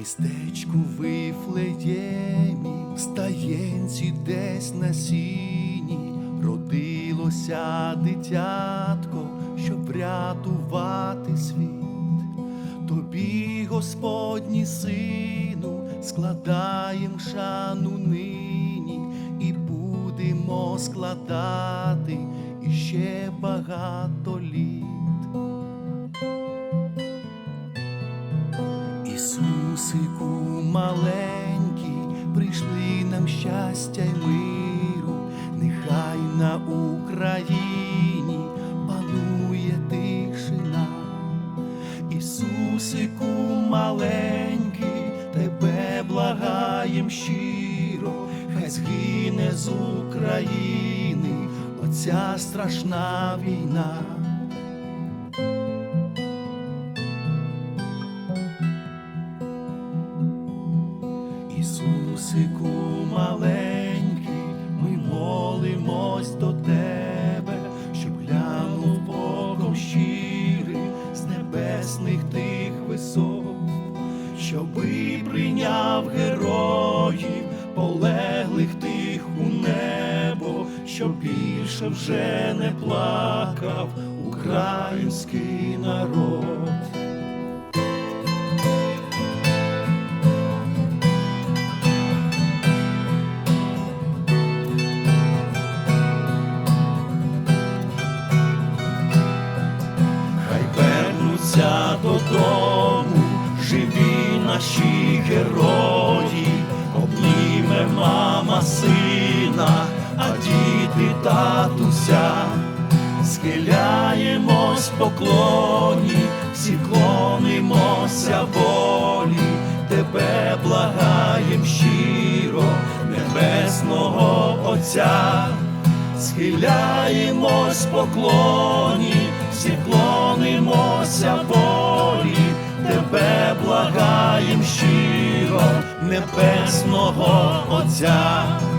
містечку Вифлеємі, в стаєнці десь на сіні, родилося дитятко, щоб врятувати світ. Тобі, Господні сину, складаєм шану нині і будемо складати іще багато літ. Ісусику маленький, прийшли нам щастя й миру, нехай на Україні панує тишина. Ісусику маленький, тебе благаєм щиро, хай згине з України оця страшна війна. Ісусику маленький, ми молимось до тебе, щоб глянув Богом щирий з небесних тих висот, щоби прийняв героїв, полеглих тих у небо, щоб більше вже не плакав український народ. Вернуться додому, живі наші герої, обніме мама сина, а діти татуся, схиляємось поклоні, всі клонимося волі, тебе благаєм щиро, небесного Отця. Схиляємось поклоні, всі клонимося небесного Отця.